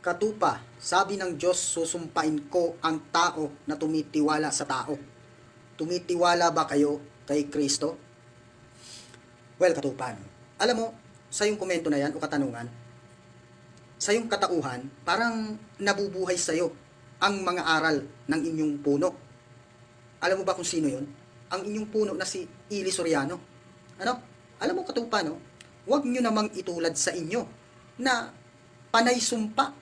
Katupa, sabi ng Diyos, susumpain ko ang tao na tumitiwala sa tao. Tumitiwala ba kayo kay Kristo? Well, katupan, alam mo, sa yung komento na yan o katanungan, sa yung katauhan, parang nabubuhay sa iyo ang mga aral ng inyong puno. Alam mo ba kung sino yon? Ang inyong puno na si Ili Soriano. Ano? Alam mo katupa, no? Huwag nyo namang itulad sa inyo na panay sumpa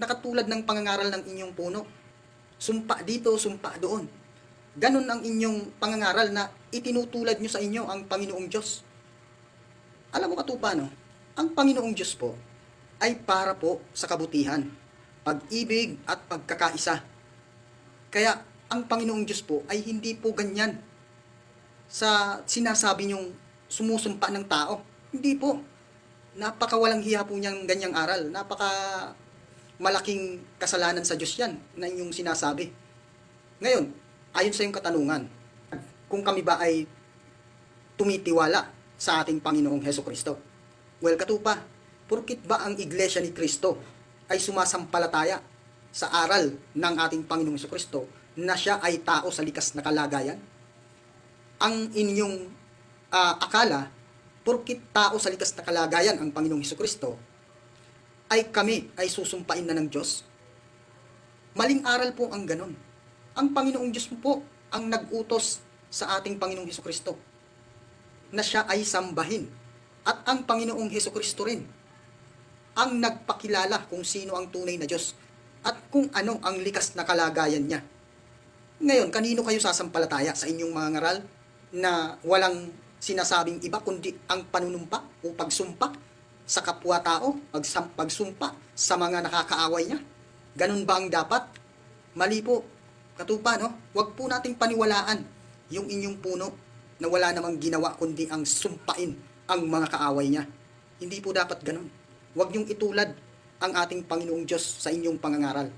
na katulad ng pangangaral ng inyong puno. Sumpa dito, sumpa doon. Ganon ang inyong pangangaral na itinutulad nyo sa inyo ang Panginoong Diyos. Alam mo katupa, no? Ang Panginoong Diyos po ay para po sa kabutihan, pag-ibig at pagkakaisa. Kaya ang Panginoong Diyos po ay hindi po ganyan sa sinasabi niyong sumusumpa ng tao. Hindi po. Napakawalang hiya po niyang ganyang aral. Napaka malaking kasalanan sa Diyos yan na inyong sinasabi. Ngayon, ayon sa iyong katanungan, kung kami ba ay tumitiwala sa ating Panginoong Heso Kristo. Well, katupa, porkit ba ang Iglesia ni Kristo ay sumasampalataya sa aral ng ating Panginoong Heso Kristo na siya ay tao sa likas na kalagayan? Ang inyong ah, akala, porkit tao sa likas na kalagayan ang Panginoong Heso Kristo, ay kami ay susumpain na ng Diyos? Maling aral po ang ganon. Ang Panginoong Diyos po ang nag-utos sa ating Panginoong Heso Kristo na siya ay sambahin. At ang Panginoong Heso Kristo rin ang nagpakilala kung sino ang tunay na Diyos at kung ano ang likas na kalagayan niya. Ngayon, kanino kayo sasampalataya sa inyong mga ngaral na walang sinasabing iba kundi ang panunumpa o pagsumpa sa kapwa-tao, pagsumpa sa mga nakakaaway niya? Ganun ba ang dapat? Mali po. Katupa, no? Huwag po nating paniwalaan yung inyong puno na wala namang ginawa kundi ang sumpain ang mga kaaway niya. Hindi po dapat ganun. Huwag niyong itulad ang ating Panginoong Diyos sa inyong pangangaral.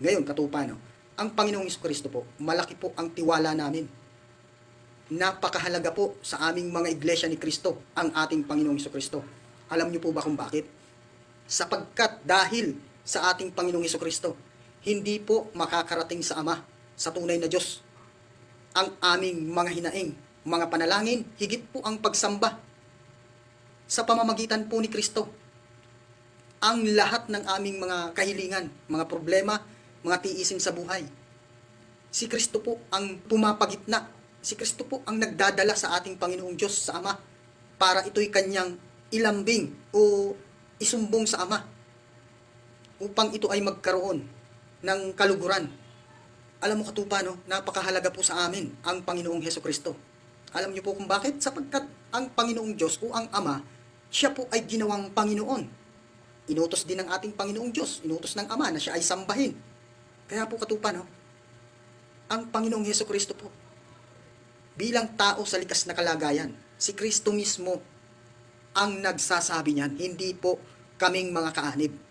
Ngayon, katupa, no? Ang Panginoong Kristo po, malaki po ang tiwala namin. Napakahalaga po sa aming mga iglesia ni Kristo ang ating Panginoong Kristo. Alam niyo po ba kung bakit? Sapagkat dahil sa ating Panginoong Iso Kristo, hindi po makakarating sa Ama, sa tunay na Diyos. Ang aming mga hinaing, mga panalangin, higit po ang pagsamba sa pamamagitan po ni Kristo. Ang lahat ng aming mga kahilingan, mga problema, mga tiisin sa buhay. Si Kristo po ang pumapagitna. Si Kristo po ang nagdadala sa ating Panginoong Diyos sa Ama para ito'y kanyang ilambing o isumbong sa Ama upang ito ay magkaroon ng kaluguran. Alam mo katupa, no? napakahalaga po sa amin ang Panginoong Heso Kristo. Alam niyo po kung bakit? Sapagkat ang Panginoong Diyos o ang Ama, siya po ay ginawang Panginoon. Inutos din ng ating Panginoong Diyos, inutos ng Ama na siya ay sambahin. Kaya po katupa, no? ang Panginoong Heso Kristo po, bilang tao sa likas na kalagayan, si Kristo mismo ang nagsasabi niyan, hindi po kaming mga kaanib.